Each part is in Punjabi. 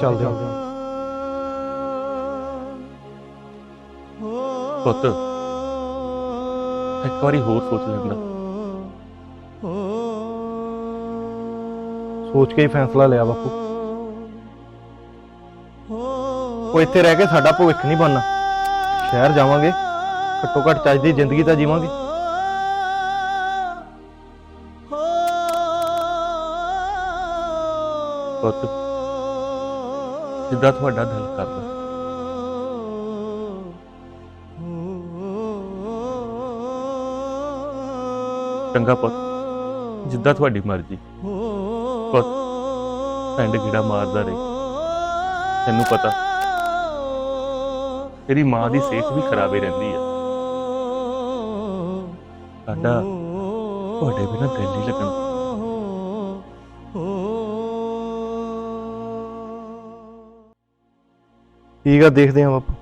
ਚੱਲਦੇ ਹਾਂ। ਪੁੱਤ ਇੱਕ ਵਾਰੀ ਹੋਰ ਸੋਚ ਲੈਂਦਾ ਸੋਚ ਕੇ ਹੀ ਫੈਸਲਾ ਲਿਆ ਬਾਪੂ। ਉਹ ਇੱਥੇ ਰਹਿ ਕੇ ਸਾਡਾ ਭਵਿੱਖ ਨਹੀਂ ਬਣਨਾ। ਸ਼ਹਿਰ ਜਾਵਾਂਗੇ ਘੱਟੋ ਘੱਟ ਚੱਜ ਦੀ ਜ਼ਿੰਦਗੀ ਤਾਂ ਜੀਵਾਂਗੇ। ਪੁੱਤ ਜਿੱਦਾਂ ਤੁਹਾਡਾ ਦਿਲ ਕਰਦਾ। ਚੰਗਾ ਪੁੱਤ, ਜਿੱਦਾਂ ਤੁਹਾਡੀ ਮਰਜ਼ੀ। ਪੁੱਤ ਪਿੰਡ ਗੀੜਾ ਮਾਰਦਾ ਰਹੇ। ਤੈਨੂੰ ਪਤਾ, ਤੇਰੀ ਮਾਂ ਦੀ ਸਿਹਤ ਵੀ ਖਰਾਬ ਹੀ ਰਹਿੰਦੀ ਆ। ਸਾਡਾ ਤੁਹਾਡੇ ਬਿਨਾਂ ਦਿਲ ਨਹੀਂ ਲੱਗਣ। ਠੀਕ ਆ ਦੇਖਦੇ ਹਾਂ ਬਾਪੂ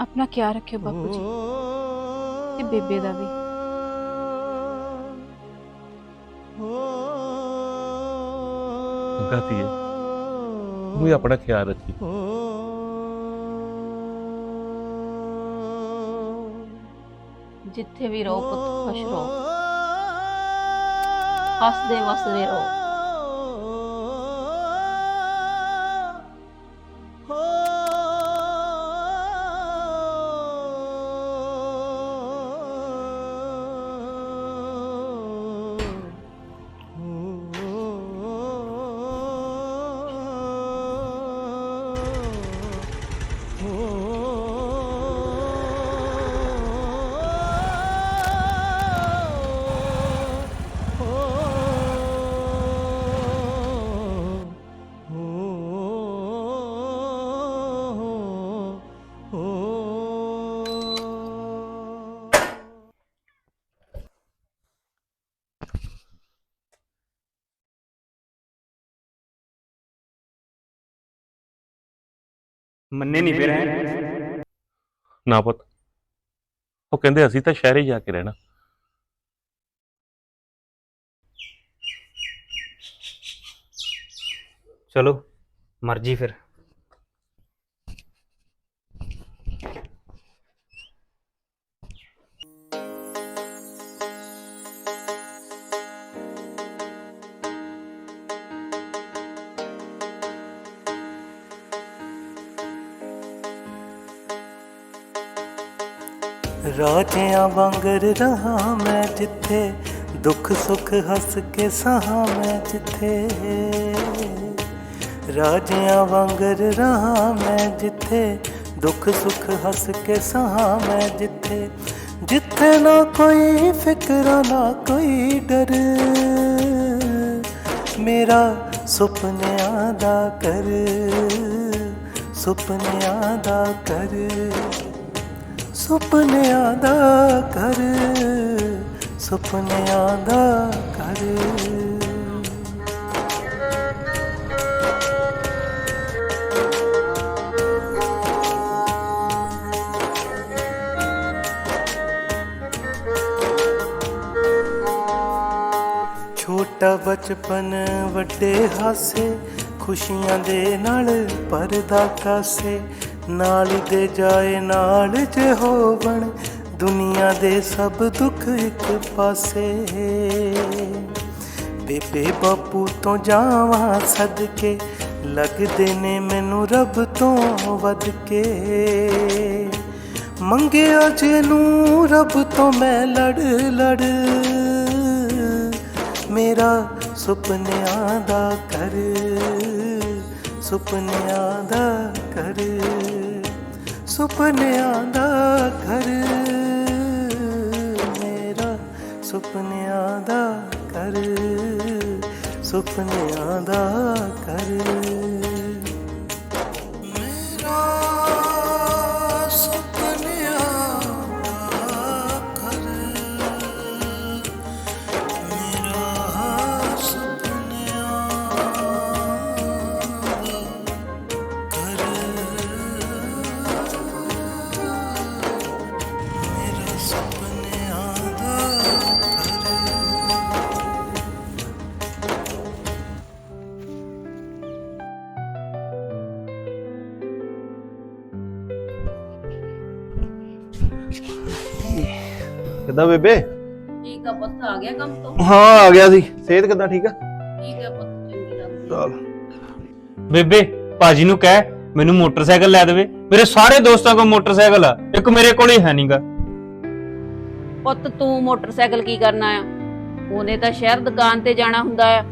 ਆਪਣਾ ਖਿਆਲ ਰੱਖਿਓ ਬਾਪੂ ਜੀ ਤੇ ਬੇਬੇ ਦਾ ਵੀ ਚੰਗਾ ਧੀਏ ਤੂੰ ਵੀ ਆਪਣਾ ਖਿਆਲ ਰੱਖੀ ਜਿੱਥੇ ਵੀ ਰਹੋ ਪੁੱਤ ਖੁਸ਼ ਰਹੋ। ਹੱਸਦੇ ਵਸਦੇ ਰਹੋ। ਮੰਨੇ ਨਹੀਂ ਫਿਰ ਹੈ? ਨਾ ਪੁੱਤ। ਉਹ ਕਹਿੰਦੇ ਅਸੀਂ ਤਾਂ ਸ਼ਹਿਰੇ ਜਾ ਕੇ ਰਹਿਣਾ। ਚਲੋ ਮਰਜ਼ੀ ਫਿਰ। ਰਾਜਿਆਂ ਵਾਂਗਰ ਰਹਾ ਮੈਂ ਜਿੱਥੇ, ਦੁੱਖ ਸੁੱਖ ਹੱਸ ਕੇ ਸਹਾ ਮੈਂ ਜਿੱਥੇ। ਰਾਜਿਆਂ ਵਾਂਗਰ ਰਹਾ ਮੈਂ ਜਿੱਥੇ, ਦੁੱਖ ਸੁੱਖ ਹੱਸ ਕੇ ਸਹਾ ਮੈਂ ਜਿੱਥੇ। ਜਿੱਥੇ ਨਾ ਕੋਈ ਫਿਕਰ, ਨਾ ਕੋਈ ਡਰ, ਮੇਰਾ ਸੁਪਨਿਆਂ ਦਾ ਕਰ ਸੁਪਨਿਆਂ ਦਾ ਕਰ ਸੁਪਨਿਆਂ ਦਾ ਕਰ ਸੁਪਨਿਆਂ ਦਾ ਕਰ ਛੋਟਾ ਬਚਪਨ, ਵੱਡੇ ਹਾਸੇ, ਖੁਸ਼ੀਆਂ ਦੇ ਨਾਲ ਪਰਦਾ ਕਾਸੇ। ਨਾਲ ਦੇ ਜਾਏ ਨਾਲ ਜੇ ਹੋਵਣ, ਦੁਨੀਆ ਦੇ ਸਭ ਦੁੱਖ ਇੱਕ ਪਾਸੇ। ਬੇਬੇ ਬਾਪੂ ਤੋਂ ਜਾਵਾਂ ਸਦਕੇ, ਲੱਗਦੇ ਨੇ ਮੈਨੂੰ ਰੱਬ ਤੋਂ ਵੱਧ ਕੇ ਮੰਗਿਆ ਜੇ ਨੂੰ ਰੱਬ ਤੋਂ ਮੈਂ ਲੜ ਲੜ, ਮੇਰਾ ਸੁਪਨਿਆਂ ਦਾ ਘਰ, ਸੁਪਨਿਆਂ ਦਾ ਕਰ ਸੁਪਨਿਆਂ ਦਾ ਕਰ ਮੇਰਾ ਸੁਪਨਿਆਂ ਦਾ ਕਰ ਸੁਪਨਿਆਂ ਦਾ ਕਰ ਕਿੱਦਾਂ ਬੇਬੇ? ਠੀਕ ਆ ਪੁੱਤ ਆ ਗਿਆ ਕੰਮ ਤੋਂ? ਹਾਂ ਆ ਗਿਆ ਸੀ। ਸਿਹਤ ਕਿੱਦਾਂ ਠੀਕ ਆ? ਠੀਕ ਆ ਪੁੱਤ ਚੰਗੀ ਲੱਗਦੀ ਚਲ। ਬੇਬੇ ਭਾਜੀ ਨੂੰ ਕਹਿ ਮੈਨੂੰ ਮੋਟਰਸਾਈਕਲ ਲੈ ਦੇਵੇ। ਮੇਰੇ ਸਾਰੇ ਦੋਸਤਾਂ ਕੋਲ ਮੋਟਰਸਾਈਕਲ ਆ ਇੱਕ ਮੇਰੇ ਕੋਲ ਹੀ ਹੈ ਨਹੀਂਗਾ ਪੁੱਤ ਤੂੰ ਮੋਟਰਸਾਈਕਲ ਕੀ ਕਰਨਾ ਆ? ਉਹਨੇ ਤਾਂ ਸ਼ਹਿਰ ਦੁਕਾਨ ਤੇ ਜਾਣਾ ਹੁੰਦਾ ਆ।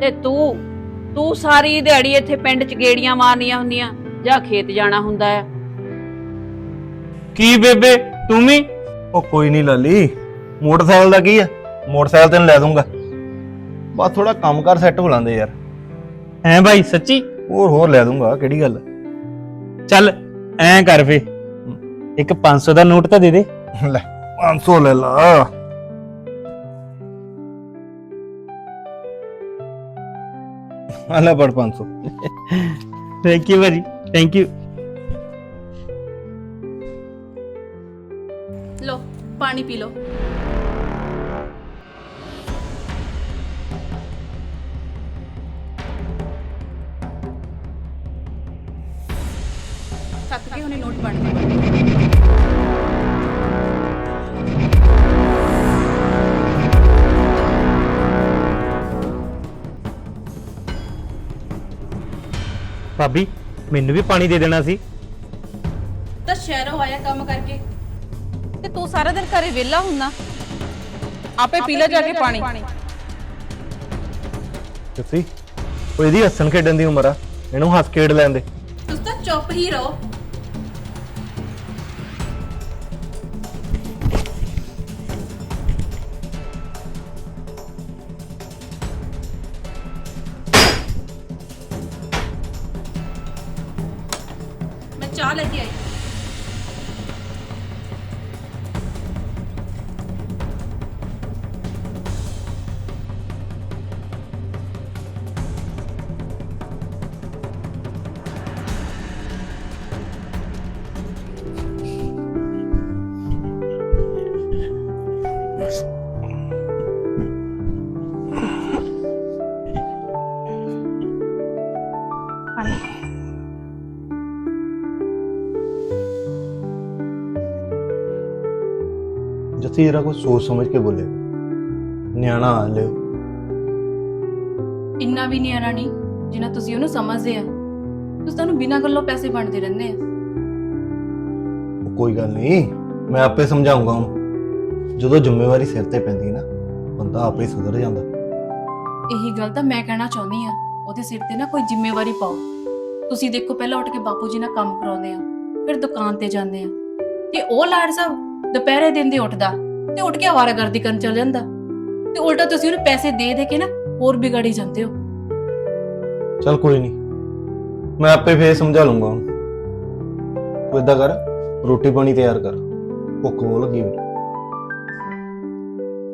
ਤੇ ਤੂੰ ਤੂੰ ਸਾਰੀ ਦਿਹਾੜੀ ਇੱਥੇ ਪਿੰਡ 'ਚ ਗੇੜੀਆਂ ਮਾਰਨੀਆਂ ਹੁੰਦੀਆਂ ਜਾਂ ਖੇਤ ਜਾਣਾ ਹੁੰਦਾ ਆ। ਕੀ ਬੇਬੇ ਤੂੰ ਵੀ ਉਹ ਕੋਈ ਨਹੀਂ ਲਾਲੀ ਮੋਟਰਸਾਈਕਲ ਦਾ ਕੀ ਆ? ਮੋਟਰਸਾਈਕਲ ਤੈਨੂੰ ਲੈ ਦੂੰਗਾ ਬਸ ਥੋੜਾ ਕੰਮ ਕਰ ਸੈੱਟ ਹੋ ਲਾਂਦੇ ਯਾਰ। ਹੈ ਭਾਈ ਸੱਚੀ? ਹੋਰ ਹੋਰ ਲੈ ਦੂੰਗਾ ਕਿਹੜੀ ਗੱਲ? ਚੱਲ ਐਂ ਕਰ ਫੇ। ਇੱਕ 500 ਦਾ ਨੋਟ ਤਾਂ ਦੇ ਦੇ। ਲੈ 500 ਲੈ ਲਾ। ਆ ਲੈ ਪੜ 500 ਥੈਂਕ ਯੂ ਭਾਜੀ ਥੈਂਕ ਯੂ ਪਾਣੀ ਪੀ ਲੋ ਥੱਕ ਕੇ ਹੁਣੇ ਨੋਟ ਬਣ ਗਏ। ਭਾਬੀ ਮੈਨੂੰ ਵੀ ਪਾਣੀ ਦੇ ਦੇਣਾ ਸੀ। ਤਾਂ ਸ਼ਹਿਰੋਂ ਆਇਆ ਕੰਮ ਕਰਕੇ। ਤੇ ਸਾਰਾ ਦਿਨ ਘਰੇ ਵਿਹਲਾ ਹੁੰਦਾ। ਆਪੇ ਪੀ ਲੈ ਜਾ ਕੇ ਪਾਣੀ। ਤੁਸੀਂ ਉਹ ਇਹਦੀ ਹੱਸਣ ਖੇਡਣ ਦੀ ਉਮਰ ਆ। ਇਹਨੂੰ ਹੱਸ ਖੇਡ ਲੈਂਦੇ ਤੁਸੀਂ ਤਾਂ ਚੁੱਪ ਹੀ ਰਹੋ। ਜੱਸੀ ਜਰਾ ਕੋਈ ਸੋਚ ਸਮਝ ਕੇ ਬੋਲੇ ਨਿਆਣਾ ਆ ਲਿਓ। ਇੰਨਾ ਵੀ ਨਹੀਂ ਆਣਾ ਨਹੀਂ ਜਿੰਨਾ ਤੁਸੀਂ ਉਹਨੂੰ ਸਮਝਦੇ ਆ। ਤੁਸੀਂ ਤੁਹਾਨੂੰ ਬਿਨਾਂ ਗੱਲੋਂ ਪੈਸੇ ਬਣਦੇ ਰਹਿੰਦੇ ਆ। ਕੋਈ ਗੱਲ ਨਹੀਂ ਮੈਂ ਆਪੇ ਸਮਝਾਉਂਗਾ ਉਹਨੂੰ। ਜਦੋਂ ਜ਼ਿੰਮੇਵਾਰੀ ਸਿਰ ਤੇ ਪੈਂਦੀ ਨਾ ਬੰਦਾ ਆਪੇ ਸੁਧਰ ਜਾਂਦਾ। ਇਹੀ ਗੱਲ ਤਾਂ ਮੈਂ ਕਹਿਣਾ ਚਾਹੁੰਦੀ ਆ ਉਹਦੇ ਸਿਰ ਤੇ ਨਾ ਕੋਈ ਜ਼ਿੰਮੇਵਾਰੀ ਪਾਓ। ਤੁਸੀਂ ਦੇਖੋ ਪਹਿਲਾਂ ਉੱਠ ਕੇ ਬਾਪੂ ਜੀ ਨਾਲ ਕੰਮ ਕਰਾਉਂਦੇ ਆ ਫਿਰ ਦੁਕਾਨ ਤੇ ਜਾਂਦੇ ਆ। ਤੇ ਉਹ ਲਾੜ ਸਾਹਿਬ ਦੁਪਹਿਰੇ ਦਿਨ ਦੇ ਉੱਠਦਾ। ਤੇ ਉੱਠ ਕੇ ਆਵਾਰਾਗਰਦੀ ਕਰਨ ਚਲ ਜਾਂਦਾ। ਤੇ ਉਲਟਾ ਤੁਸੀਂ ਉਹਨੂੰ ਪੈਸੇ ਦੇ ਦੇ ਕੇ ਨਾ ਹੋਰ ਵਿਗਾੜੀ ਜਾਂਦੇ ਹੋ। ਚਲ ਕੋਈ ਨਹੀਂ। ਮੈਂ ਆਪੇ ਫੇਰ ਸਮਝਾ ਲੂੰਗਾ ਉਹਨੂੰ। ਤੂੰ ਏਦਾਂ ਕਰ ਰੋਟੀ ਪਾਣੀ ਤਿਆਰ ਕਰ। ਭੁੱਖ ਬਹੁਤ ਲੱਗੀ ਮੈਨੂੰ।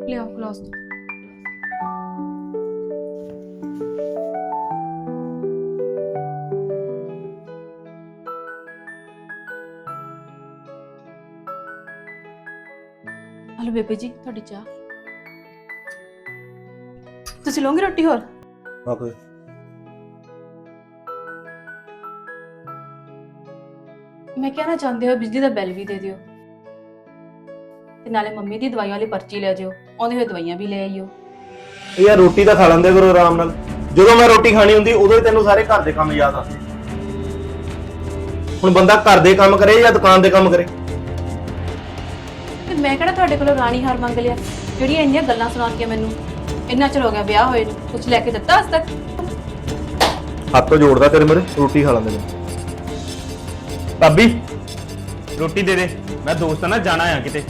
ਲਿਆਓ ਗਲਾਸ। ਹਲੋ ਬੇਬੇ ਜੀ ਤੁਹਾਡੀ ਚਾਹ। ਤੁਸੀਂ ਲਓਗੇ ਰੋਟੀ ਹੋਰ? ਆਪੇ ਮੈਂ ਕਹਿਣਾ ਚਾਹੁੰਦੇ ਹੋ ਬਿਜਲੀ ਦਾ ਬਿੱਲ ਵੀ ਦੇ ਦਿਓ। ਤੇ ਨਾਲੇ ਮੰਮੀ ਦੀ ਦਵਾਈਆਂ ਵਾਲੀ ਪਰਚੀ ਲੈ ਜਿਓ ਆਉਂਦੇ ਹੋਏ ਦਵਾਈਆਂ ਵੀ ਲੈ ਆਈਓ ਯਾਰ ਰੋਟੀ ਤਾਂ ਖਾ ਲੈਂਦੇ ਕਰੋ ਆਰਾਮ ਨਾਲ। ਜਦੋਂ ਮੈਂ ਰੋਟੀ ਖਾਣੀ ਹੁੰਦੀ ਉਦੋਂ ਹੀ ਤੈਨੂੰ ਸਾਰੇ ਘਰ ਦੇ ਕੰਮ ਯਾਦ ਆਉਂਦੇ। ਹੁਣ ਬੰਦਾ ਘਰ ਦੇ ਕੰਮ ਕਰੇ ਜਾਂ ਦੁਕਾਨ ਦੇ ਕੰਮ ਕਰੇ? ਮੈਂ ਕਿਹੜਾ ਤੁਹਾਡੇ ਕੋਲੋਂ ਰਾਣੀ ਹਾਰ ਮੰਗ ਲਿਆ? ਜਿਹੜੀਆਂ ਇੰਨੀਆਂ ਗੱਲਾਂ ਸੁਣਾਉਂਦੀਆਂ ਮੈਨੂੰ। ਇੰਨਾ ਚਿਰ ਹੋ ਗਿਆ ਵਿਆਹ ਹੋਏ ਨੂੰ। ਕੁਝ ਲੈ ਕੇ ਦਿੱਤਾ ਅੱਜ ਤੱਕ? ਹੱਥ ਜੋੜਦਾ ਤੇਰੇ ਮੇਰੇ ਰੋਟੀ ਖਾ ਲੈਂਦੇ ਨੇ। ਭਾਬੀ ਰੋਟੀ ਦੇ ਦੇ। ਮੈਂ ਦੋਸਤਾਂ ਨਾਲ ਜਾਣਾ ਆ ਕਿਤੇ।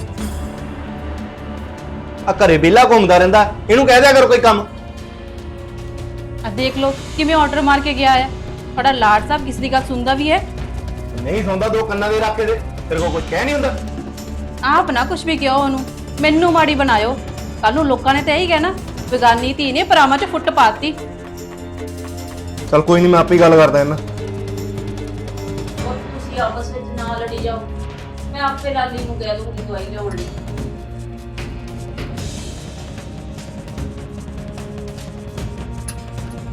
ਆ ਘਰੇ ਵਿਹਲਾ ਘੁੰਮਦਾ ਰਹਿੰਦਾ। ਇਹਨੂੰ ਕਹਿ ਦਿਆ ਕਰ ਕੋਈ ਕੰਮ। ਆ ਦੇਖ ਲਓ ਕਿਵੇਂ ਆਰਡਰ ਮਾਰ ਕੇ ਗਿਆ ਹੈ ਤੁਹਾਡਾ ਲਾਡ ਸਾਹਿਬ ਕਿਸੇ ਦੀ ਗੱਲ ਸੁਣਦਾ ਵੀ ਹੈ? ਨਹੀਂ ਸੌਂਦਾ ਦੋ ਕੰਨਾਂ ਦੇ ਰੱਖ ਕੇ ਦੇ। ਤੇਰੇ ਕੋਲ ਕੁਝ ਕਹਿ ਨਹੀਂ ਹੁੰਦਾ। ਆਪ ਨਾ ਕੁਝ ਵੀ ਕਿਹਾ ਉਹਨੂੰ। ਮੈਨੂੰ ਮਾੜੀ ਬਣਾਇਓ। ਕੱਲ ਨੂੰ ਲੋਕਾਂ ਨੇ ਤਾਂ ਇਹੀ ਕਹਿਣਾ ਬੇਗਾਨੀ ਧੀ ਨੇ ਪਰਾਵਾਂ 'ਚ ਫੁੱਟ ਪਾਤੀ। ਚਲ ਕੋਈ ਨਹੀਂ ਮੈਂ ਆਪੇ ਹੀ ਗੱਲ ਕਰਦਾ ਇਹਨਾਂ ਔਰ ਤੁਸੀਂ ਆਪਸ ਵਿੱਚ ਨਾ ਲੜੀ ਜਾਓ। ਮੈਂ ਆਪੇ ਲਾਲੀ ਨੂੰ ਕਹਿ ਦੂੰਗੀ ਦਵਾਈ ਲਿਆਉਣ ਲਈ।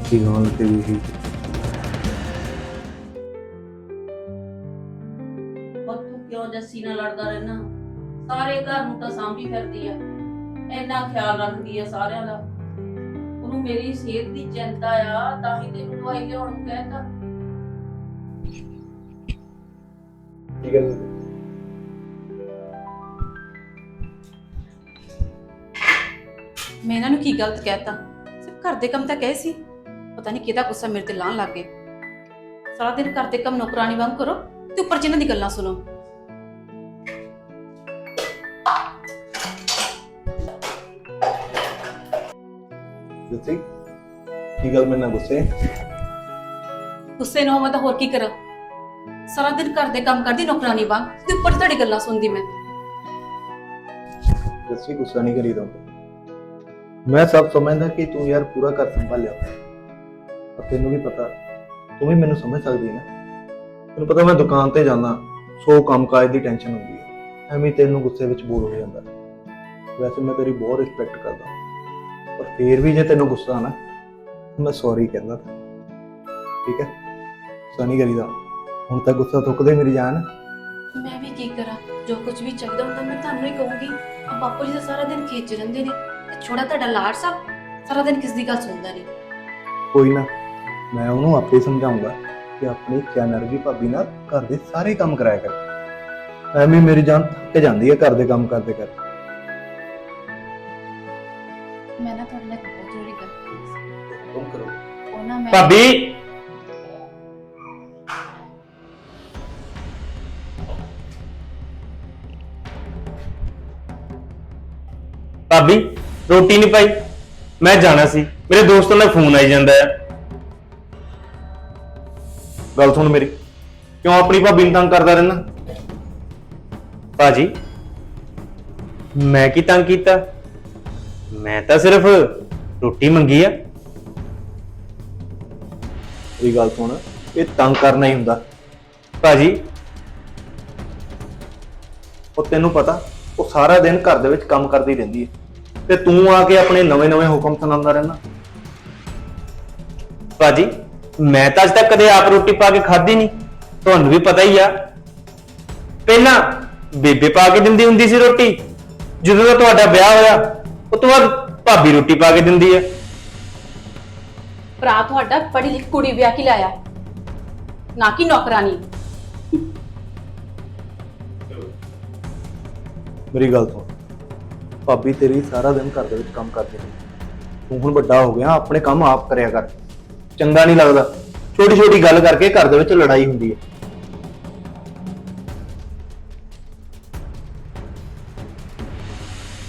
ਕੀ ਗੱਲ ਤੇ ਵੀ ਔਰ ਤੂੰ ਕਿਉਂ ਜੱਸੀ ਨਾਲ ਲੜਦਾ ਰਹਿਣਾ ਸਾਰੇ ਘਰ ਨੂੰ ਤਾਂ ਸਾਂਭੀ ਫਿਰਦੀ ਆ। ਇੰਨਾ ਖਿਆਲ ਰੱਖਦੀ ਆ ਸਾਰਿਆਂ ਦਾ। ਉਹਨੂੰ ਮੇਰੀ ਸਿਹਤ ਦੀ ਚਿੰਤਾ ਆ ਤਾਂ ਹੀ ਤੈਨੂੰ ਦਵਾਈ ਲਿਆਉਣ ਨੂੰ ਕਹਿੰਦਾ। ਠੀਕ ਹੈ ਮੈਂ ਇਹਨਾਂ ਨੂੰ ਕੀ ਗਲਤ ਕਹਿਤਾ? ਸਿਰਫ ਘਰ ਦੇ ਕੰਮ ਤਾਂ ਕਹੇ ਸੀ। ਪਤਾ ਨਹੀਂ ਕਿਹਦਾ ਗੁੱਸਾ ਮੇਰੇ ਤੇ ਲਾਣ ਲੱਗ ਗਏ। ਸਾਰਾ ਦਿਨ ਘਰ ਦੇ ਕੰਮ ਨੌਕਰਾਨੀ ਵਾਂਗ ਕਰੋ ਤੇ ਉੱਪਰ ਜਿਨ੍ਹਾਂ ਦੀ ਗੱਲਾਂ ਸੁਣੋ। ਕੀ ਗੱਲ ਮੇਰੇ ਨਾਲ ਗੁੱਸੇ ਗੁੱਸੇ ਨਾ ਹੋਵਾਂ ਤਾਂ ਹੋਰ ਕੀ ਕਰਾਂ? ਸਾਰਾ ਦਿਨ ਘਰ ਦੇ ਕੰਮ ਕਰਦੀ ਨੌਕਰਾਨੀ ਵਾਂਗ। ਤੇ ਉੱਪਰ ਤੁਹਾਡੀ ਗੱਲਾਂ ਸੁਣਦੀ ਮੈਂ। ਜੱਸੀ ਗੁੱਸਾ ਨਹੀਂ ਕਰੀਦਾ ਮੈਂ ਸਭ ਸਮਝਦਾ ਕਿ ਤੂੰ ਯਾਰ ਪੂਰਾ ਘਰ ਸੰਭਾਲਿਆ ਪਰ ਤੈਨੂੰ ਵੀ ਪਤਾ? ਤੂੰ ਵੀ ਮੈਨੂੰ ਸਮਝ ਸਕਦੀ ਨਾ। ਤੈਨੂੰ ਪਤਾ ਮੈਂ ਦੁਕਾਨ ਤੇ ਜਾਂਦਾ ਸੋ ਕੰਮਕਾਜ ਦੀ ਟੈਨਸ਼ਨ ਹੁੰਦੀ ਹੈ। ਐਵੇਂ ਤੈਨੂੰ ਗੁੱਸੇ ਵਿੱਚ ਬੋਲ ਹੋ ਜਾਂਦਾ। ਵੈਸੇ ਮੈਂ ਤੇਰੀ ਬਹੁਤ ਰਿਸਪੈਕਟ ਕਰਦਾ। ਪਰ ਫੇਰ ਵੀ ਜੇ ਤੈਨੂੰ ਗੁੱਸਾ ਆਣਾ ਮੈਂ ਸੌਰੀ ਕਹਿੰਦਾ ਤਾ। ਠੀਕ ਹੈ? ਗੁੱਸਾ ਨਹੀਂ ਕਰੀਦਾ। ਹੁਣ ਤਾਂ ਗੁੱਸਾ ਥੁੱਕਦੇ ਮੇਰੀ ਜਾਨ। ਮੈਂ ਵੀ ਕੀ ਕਰਾਂ? ਜੋ ਕੁਝ ਵੀ ਚਾਹੀਦਾ ਹੁੰਦਾ ਮੈਂ ਤੁਹਾਨੂੰ ਹੀ ਕਹੂੰਗੀ। ਆ ਬਾਪੂ ਜੀ ਤਾਂ ਸਾਰਾ ਦਿਨ ਖੇਚ ਰਹਿੰਦੇ ਨੇ। ਤੇ ਛੋੜਾ ਤੁਹਾਡਾ ਲਾੜ ਸਾਹਿਬ ਸਾਰਾ ਦਿਨ ਕਿਸ ਦੀ ਗੱਲ ਸੁਣਦਾ ਨਹੀਂ। ਕੋਈ ਨਾ ਮੈਂ ਉਹਨੂੰ ਆਪੇ ਸਮਝਾਉਂਗਾ ਕਿ ਆਪਣੀ ਚੈਨਰਜੀ ਭਾਬੀ ਨਾਲ ਘਰ ਦੇ ਸਾਰੇ ਕੰਮ ਕਰਾਇਆ ਕਰ। ਐਵੇਂ ਮੇਰੀ ਜਾਨ ਥੱਕ ਜਾਂਦੀ ਹੈ ਘਰ ਦੇ ਕੰਮ ਕਰਦੇ ਕਰ ਮੈਂ ਨਾ ਤੁਹਾਡੇ ਨਾਲ ਨਾ ਮੈਂ ਭਾਬੀ। ਭਾਬੀ, ਰੋਟੀ ਨਹੀਂ ਪਾਈ। ਮੈਂ ਜਾਣਾ ਸੀ। ਮੇਰੇ ਦੋਸਤਾਂ ਦਾ ਫੋਨ ਆਈ ਜਾਂਦਾ ਆ। ਗੱਲ ਸੁਣ ਮੇਰੀ। ਕਿਉਂ ਆਪਣੀ ਭਾਬੀ ਨੂੰ ਤੰਗ ਕਰਦਾ ਰਹਿਣਾ ਭਾਜੀ, ਮੈਂ ਕੀ ਤੰਗ ਕੀਤਾ? ਮੈਂ ਤਾਂ ਸਿਰਫ ਰੋਟੀ ਮੰਗੀ ਆ। ਇਹ ਗੱਲ ਸੁਣ, ਇਹ ਤੰਗ ਕਰਨਾ ਹੀ ਹੁੰਦਾ। ਭਾਜੀ, ਉਹ ਤੈਨੂੰ ਪਤਾ, ਉਹ ਸਾਰਾ ਦਿਨ ਘਰ ਦੇ ਵਿੱਚ ਕੰਮ ਕਰਦੀ ਰਹਿੰਦੀ ਹੈ। ਤੇ ਤੂੰ ਆ ਕੇ ਆਪਣੇ ਨਵੇਂ-ਨਵੇਂ ਹੁਕਮ ਸੁਣਾਉਂਦਾ ਰਹਿਣਾ ਭਾਜੀ, ਮੈਂ ਤਾਂ ਅੱਜ ਤੱਕ ਕਦੇ ਆਪ ਰੋਟੀ ਪਾ ਕੇ ਖਾਧੀ ਨਹੀਂ। ਤੁਹਾਨੂੰ ਵੀ ਪਤਾ ਹੀ ਆ। ਪਹਿਲਾਂ ਬੇਬੇ ਪਾ ਕੇ ਦਿੰਦੀ ਹੁੰਦੀ ਸੀ ਰੋਟੀ। ਜਦੋਂ ਦਾ ਤੁਹਾਡਾ ਵਿਆਹ ਹੋਇਆ, ਉਹ ਤੋਂ ਬਾਅਦ ਭਾਬੀ ਰੋਟੀ ਪਾ ਕੇ ਦਿੰਦੀ ਹੈ। ਭਰਾ ਤੁਹਾਡਾ ਪੜ੍ਹੀ ਲਿਖੀ ਕੁੜੀ ਵਿਆਹ ਕੇ ਲਾਇਆ ਨਾ ਕਿ ਨੌਕਰਾਨੀ ਮੇਰੀ ਗੱਲ ਸੁਣ। ਭਾਬੀ ਤੇਰੀ ਸਾਰਾ ਦਿਨ ਘਰ ਦੇ ਵਿੱਚ ਕੰਮ ਕਰਦੀ ਰਹੀ। ਤੂੰ ਹੁਣ ਵੱਡਾ ਹੋ ਗਿਆ, ਆਪਣੇ ਕੰਮ ਆਪ ਕਰਿਆ ਕਰ। ਚੰਗਾ ਨਹੀਂ ਲੱਗਦਾ। ਛੋਟੀ ਛੋਟੀ ਗੱਲ ਕਰਕੇ ਘਰ ਦੇ ਵਿੱਚ ਲੜਾਈ ਹੁੰਦੀ ਹੈ।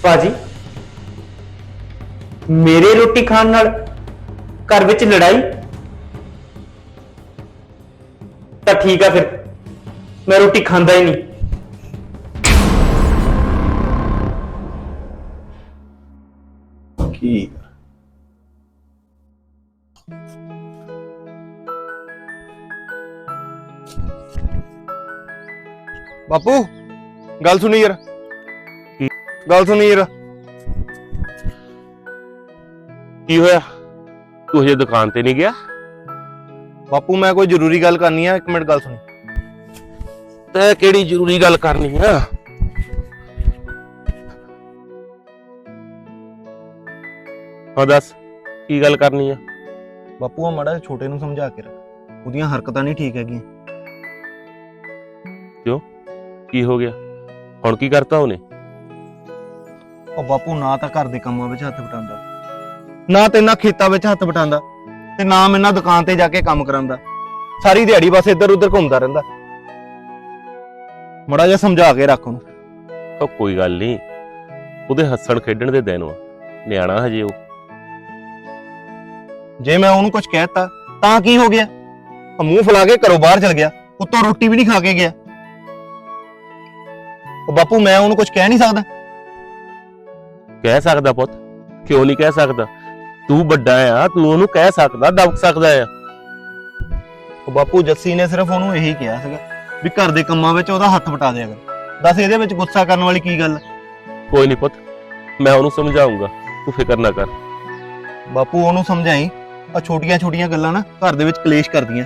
ਭਾਜੀ, ਮੇਰੇ ਰੋਟੀ ਖਾਣ ਨਾਲ ਘਰ ਵਿੱਚ ਲੜਾਈ? ਤਾਂ ਠੀਕ ਆ ਫਿਰ। ਮੈਂ ਰੋਟੀ ਖਾਂਦਾ ਹੀ ਨਹੀਂ। ਠੀਕ ਆ। ਬਾਪੂ ਗੱਲ ਸੁਣੀ ਯਾਰ? ਗੱਲ ਸੁਣੀ ਯਾਰ। ਕੀ ਹੋਇਆ? ਤੂੰ ਹਜੇ ਦੁਕਾਨ ਤੇ ਨਹੀਂ ਗਿਆ? ਬਾਪੂ ਮੈਂ ਕੋਈ ਜ਼ਰੂਰੀ ਗੱਲ ਕਰਨੀ ਆ ਇੱਕ ਮਿੰਟ ਗੱਲ ਸੁਣੀ। ਤੈਂ ਕਿਹੜੀ ਜ਼ਰੂਰੀ ਗੱਲ ਕਰਨੀ ਆ? ਹਾਂ ਦੱਸ ਕੀ ਗੱਲ ਕਰਨੀ ਆ? ਬਾਪੂ ਆ ਮੜਾ ਛੋਟੇ ਨੂੰ ਸਮਝਾ ਕੇ ਰੱਖ। ਉਹਦੀਆਂ ਹਰਕਤਾਂ ਨਹੀਂ ਠੀਕ ਹੈਗੀਆਂ। ਕੀ ਹੋ ਗਿਆ? ਹੁਣ ਕੀ ਕਰਤਾ ਉਹਨੇ? ਉਹ ਬਾਪੂ ਨਾ ਤਾਂ ਘਰ ਦੇ ਕੰਮਾਂ ਵਿੱਚ ਹੱਥ ਵਟਾਉਂਦਾ। ਨਾ ਤੇ ਇਹਨਾਂ ਖੇਤਾਂ ਵਿੱਚ ਹੱਥ ਵਟਾਉਂਦਾ ਤੇ ਨਾ ਮੈਨਾਂ ਦੁਕਾਨ ਤੇ ਜਾ ਕੇ ਕੰਮ ਕਰਾਉਂਦਾ। ਸਾਰੀ ਦਿਹਾੜੀ ਬਸ ਇੱਧਰ ਉੱਧਰ ਘੁੰਮਦਾ ਰਹਿੰਦਾ। ਮੜਾ ਜਿਹਾ ਸਮਝਾ ਕੇ ਰੱਖ ਉਹਨੂੰ। ਉਹ ਕੋਈ ਗੱਲ ਨਹੀਂ ਉਹਦੇ ਹੱਸਣ ਖੇਡਣ ਦੇ ਦਿਨ ਵਾ ਨਿਆਣਾ ਹਜੇ ਉਹ। ਜੇ ਮੈਂ ਉਹਨੂੰ ਕੁਝ ਕਹਿਤਾ ਤਾਂ ਕੀ ਹੋ ਗਿਆ? ਉਹ ਮੂੰਹ ਫੁਲਾ ਕੇ ਘਰੋਂ ਬਾਹਰ ਚਲ ਗਿਆ ਉੱਤੋਂ ਰੋਟੀ ਵੀ ਨਹੀਂ ਖਾ ਕੇ ਗਿਆ। ਉਹ ਬਾਪੂ ਮੈਂ ਉਹਨੂੰ ਕੁਝ ਕਹਿ ਨਹੀਂ ਸਕਦਾ। ਕਹਿ ਸਕਦਾ ਪੁੱਤ ਕਿਉਂ ਨਹੀਂ ਕਹਿ ਸਕਦਾ? ਤੂੰ ਵੱਡਾ ਆ ਤੂੰ ਉਹਨੂੰ ਕਹਿ ਸਕਦਾ ਦਬਕ ਸਕਦਾ ਆ। ਉਹ ਬਾਪੂ ਜੱਸੀ ਨੇ ਸਿਰਫ ਉਹਨੂੰ ਇਹੀ ਕਿਹਾ ਸੀਗਾ ਵੀ ਘਰ ਦੇ ਕੰਮਾਂ ਵਿੱਚ ਉਹਦਾ ਹੱਥ ਵਟਾ ਦਿਆ ਕਰ। ਦੱਸ ਇਹਦੇ ਵਿੱਚ ਗੁੱਸਾ ਕਰਨ ਵਾਲੀ ਕੀ ਗੱਲ? ਕੋਈ ਨਹੀਂ ਪੁੱਤ ਮੈਂ ਉਹਨੂੰ ਸਮਝਾਉਂਗਾ ਤੂੰ ਫਿਕਰ ਨਾ ਕਰ। ਬਾਪੂ ਉਹਨੂੰ ਸਮਝਾਈ? ਆ ਛੋਟੀਆਂ ਛੋਟੀਆਂ ਗੱਲਾਂ ਨਾ ਘਰ ਦੇ ਵਿੱਚ ਕਲੇਸ਼ ਕਰਦੀਆਂ।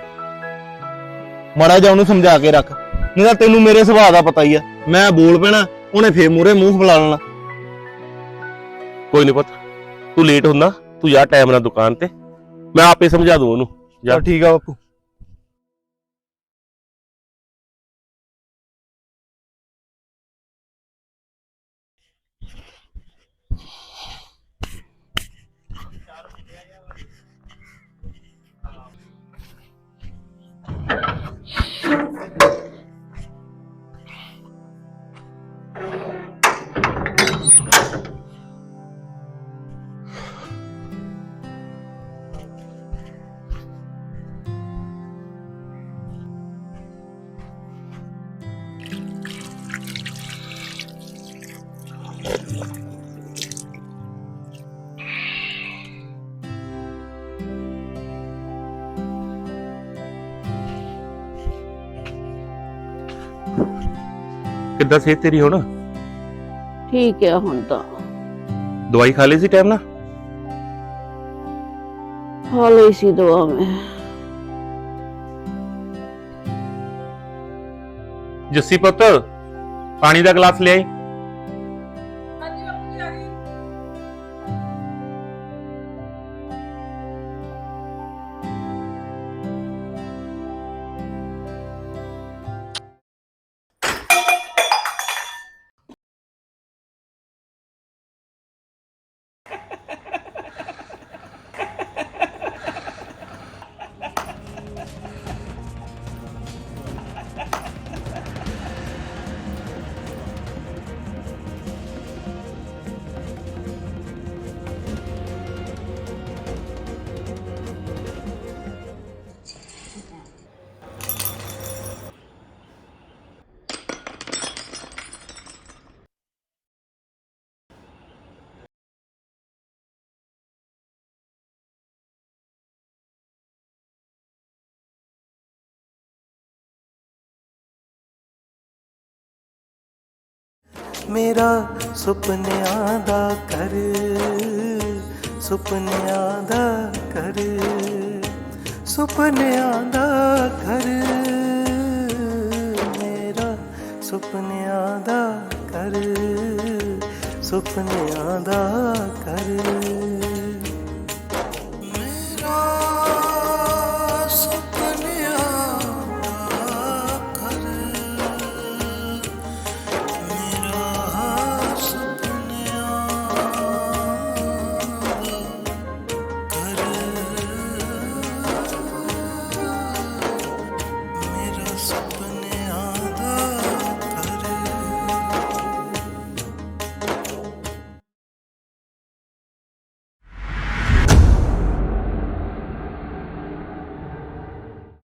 ਮਾੜਾ ਜਿਹਾ ਉਹਨੂੰ ਸਮਝਾ ਕੇ ਰੱਖ। ਨਹੀਂ ਤਾਂ ਤੈਨੂੰ ਮੇਰੇ ਸੁਭਾਅ ਦਾ ਪਤਾ ਹੀ ਆ। ਮੈਂ ਬੋਲ ਪੈਣਾ ਉਹਨੇ ਫੇਰ ਮੂਰੇ ਮੂੰਹ ਬੁਲਾ ਲੈਣਾ। ਕੋਈ ਨਹੀਂ ਪੁੱਤ ਤੂੰ ਲੇਟ ਹੁੰਦਾ। ਤੂੰ ਜਾ ਟਾਈਮ ਨਾਲ ਦੁਕਾਨ ਤੇ, ਮੈਂ ਆਪੇ ਸਮਝਾ ਦੂੰ ਉਹਨੂੰ। ਜਾ। ਠੀਕ ਆ ਬਾਪੂ। ਕਿੱਦਾਂ ਸਿਹਤ ਤੇਰੀ ਹੁਣ? ਠੀਕ ਹੈ ਹੁਣ ਤਾਂ। ਦਵਾਈ ਖਾ ਲਈ ਸੀ ਟਾਈਮ ਨਾਲ? ਖਾ ਲਈ ਸੀ ਦਵਾ ਮੈਂ। ਜੱਸੀ ਪੁੱਤ ਪਾਣੀ ਦਾ ਗਲਾਸ ਲਿਆਈ। ਮੇਰਾ ਸੁਪਨਿਆਂ ਦਾ ਘਰ, ਸੁਪਨਿਆਂ ਦਾ ਘਰ, ਸੁਪਨਿਆਂ ਦਾ ਘਰ। ਮੇਰਾ ਸੁਪਨਿਆਂ ਦਾ ਘਰ, ਸੁਪਨਿਆਂ ਦਾ